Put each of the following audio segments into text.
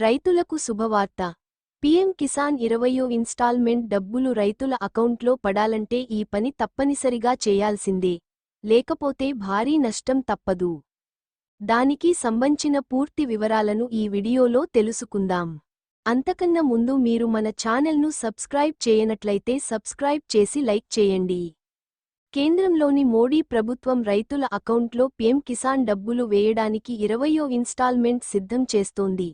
రైతులకు శుభవార్త. పీఎం కిసాన్ ఇరవయో ఇన్స్టాల్మెంట్ డబ్బులు రైతుల అకౌంట్లో పడాలంటే ఈ పని తప్పనిసరిగా చేయాల్సిందే. లేకపోతే భారీ నష్టం తప్పదు. దానికి సంబంచిన పూర్తి వివరాలను ఈ వీడియోలో తెలుసుకుందాం. అంతకన్నా ముందు మీరు మన ఛానల్ను సబ్స్క్రైబ్ చేయనట్లయితే సబ్స్క్రైబ్ చేసి లైక్ చేయండి. కేంద్రంలోని మోడీ ప్రభుత్వం రైతుల అకౌంట్లో పీఎం కిసాన్ డబ్బులు వేయడానికి ఇరవయో ఇన్స్టాల్మెంట్ సిద్ధం చేస్తోంది.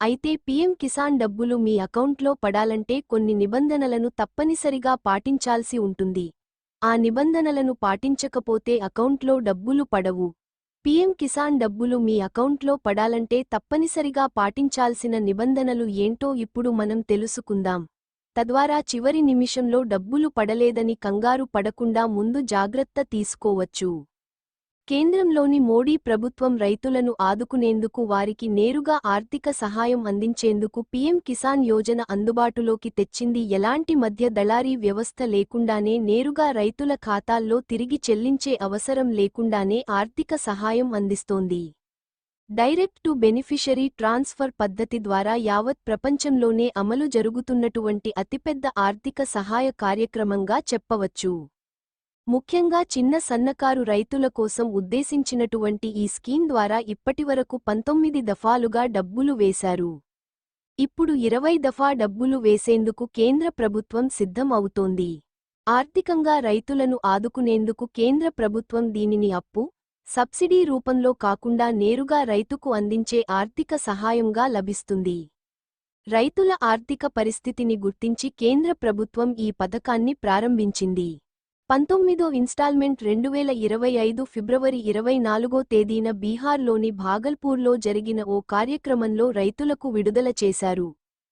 అయితే పీఎం కిసాన్ డబ్బులు మీ అకౌంట్లో పడాలంటే కొన్ని నిబంధనలను తప్పనిసరిగా పాటించాల్సి ఉంటుంది. ఆ నిబంధనలను పాటించకపోతే అకౌంట్లో డబ్బులు పడవు. పీఎం కిసాన్ డబ్బులు మీ అకౌంట్లో పడాలంటే తప్పనిసరిగా పాటించాల్సిన నిబంధనలు ఏంటో ఇప్పుడు మనం తెలుసుకుందాం. తద్వారా చివరి నిమిషంలో డబ్బులు పడలేదని కంగారు పడకుండా ముందు జాగ్రత్త తీసుకోవచ్చు. కేంద్రంలోని మోడీ ప్రభుత్వం రైతులను ఆదుకునేందుకు వారికి నేరుగా ఆర్థిక సహాయం అందించేందుకు పీఎం కిసాన్ యోజన అందుబాటులోకి తెచ్చింది. ఎలాంటి మధ్య దళారీ వ్యవస్థ లేకుండానే నేరుగా రైతుల ఖాతాల్లో తిరిగి చెల్లించే అవసరం లేకుండానే ఆర్థిక సహాయం అందిస్తోంది. డైరెక్ట్ టు బెనిఫిషరీ ట్రాన్స్ఫర్ పద్ధతి ద్వారా యావత్ ప్రపంచంలోనే అమలు జరుగుతున్నటువంటి అతిపెద్ద ఆర్థిక సహాయ కార్యక్రమంగా చెప్పవచ్చు. ముఖ్యంగా చిన్న సన్నకారు రైతుల కోసం ఉద్దేశించినటువంటి ఈ స్కీమ్ ద్వారా ఇప్పటివరకు పంతొమ్మిది దఫాలుగా డబ్బులు వేశారు. ఇప్పుడు ఇరవై దఫా డబ్బులు వేసేందుకు కేంద్ర ప్రభుత్వం సిద్ధం అవుతోంది ఆర్థికంగా రైతులను ఆదుకునేందుకు కేంద్ర ప్రభుత్వం దీనిని అప్పు సబ్సిడీ రూపంలో కాకుండా నేరుగా రైతుకు అందించే ఆర్థిక సహాయంగా లభిస్తుంది. రైతుల ఆర్థిక పరిస్థితిని గుర్తించి కేంద్ర ప్రభుత్వం ఈ పథకాన్ని ప్రారంభించింది. పంతొమ్మిదో ఇన్స్టాల్మెంట్ రెండువేల ఇరవై ఐదు ఫిబ్రవరి ఇరవై నాలుగో తేదీన బీహార్లోని భాగల్పూర్లో జరిగిన ఓ కార్యక్రమంలో రైతులకు విడుదల చేశారు.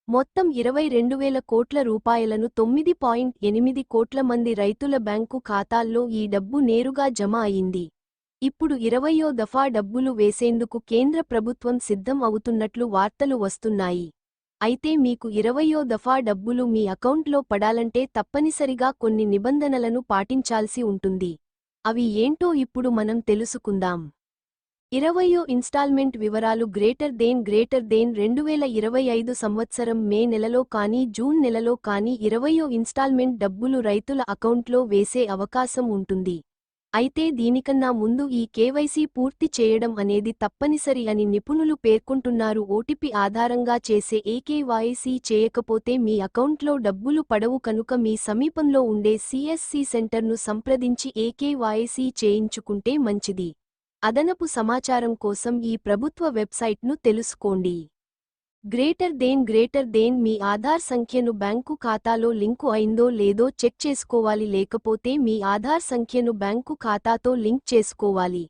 మొత్తం ఇరవై రెండు వేల కోట్ల రూపాయలను తొమ్మిది పాయింట్ ఎనిమిది కోట్ల మంది రైతుల బ్యాంకు ఖాతాల్లో ఈ డబ్బు నేరుగా జమ అయింది. ఇప్పుడు ఇరవయో దఫా డబ్బులు వేసేందుకు కేంద్ర ప్రభుత్వం సిద్ధం అవుతున్నట్లు వార్తలు వస్తున్నాయి. అయితే మీకు ఇరవయో దఫా డబ్బులు మీ అకౌంట్లో పడాలంటే తప్పనిసరిగా కొన్ని నిబంధనలను పాటించాల్సి ఉంటుంది. అవి ఏంటో ఇప్పుడు మనం తెలుసుకుందాం. ఇరవయో ఇన్స్టాల్మెంట్ వివరాలు గ్రేటర్ దేన్ గ్రేటర్ దేన్ రెండువేల ఇరవై ఐదు సంవత్సరం మే నెలలో కానీ జూన్ నెలలో కానీ ఇరవయో ఇన్స్టాల్మెంట్ డబ్బులు రైతుల అకౌంట్లో వేసే అవకాశం ఉంటుంది. అయితే దీనికన్నా ముందు ఈ కేవైసీ పూర్తి చేయడం అనేది తప్పనిసరి అని నిపుణులు పేర్కొంటున్నారు. ఓటీపీ ఆధారంగా చేసే ఏకేవైసీ చేయకపోతే మీ అకౌంట్లో డబ్బులు పడవు కనుక మీ సమీపంలో ఉండే సిఎస్సి సెంటర్ను సంప్రదించి ఏకేవైసీ చేయించుకుంటే మంచిది. అదనపు సమాచారం కోసం ఈ ప్రభుత్వ వెబ్సైట్ను తెలుసుకోండి. గ్రేటర్ దేన్ గ్రేటర్ దేన్ మీ ఆధార్ సంఖ్యను బ్యాంకు ఖాతాలో లింకు అయిందో లేదో చెక్ చేసుకోవాలి లేకపోతే మీ ఆధార్ సంఖ్యను బ్యాంకు ఖాతాతో లింక్ చేసుకోవాలి.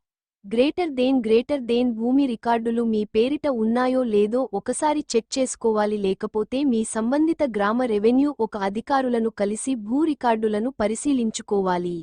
గ్రేటర్ దేన్ గ్రేటర్ దేన్ భూమి రికార్డులు మీ పేరిట ఉన్నాయో లేదో ఒకసారి చెక్ చేసుకోవాలి లేకపోతే మీ సంబంధిత గ్రామ రెవెన్యూ ఒక అధికారులను కలిసి భూ రికార్డులను పరిశీలించుకోవాలి.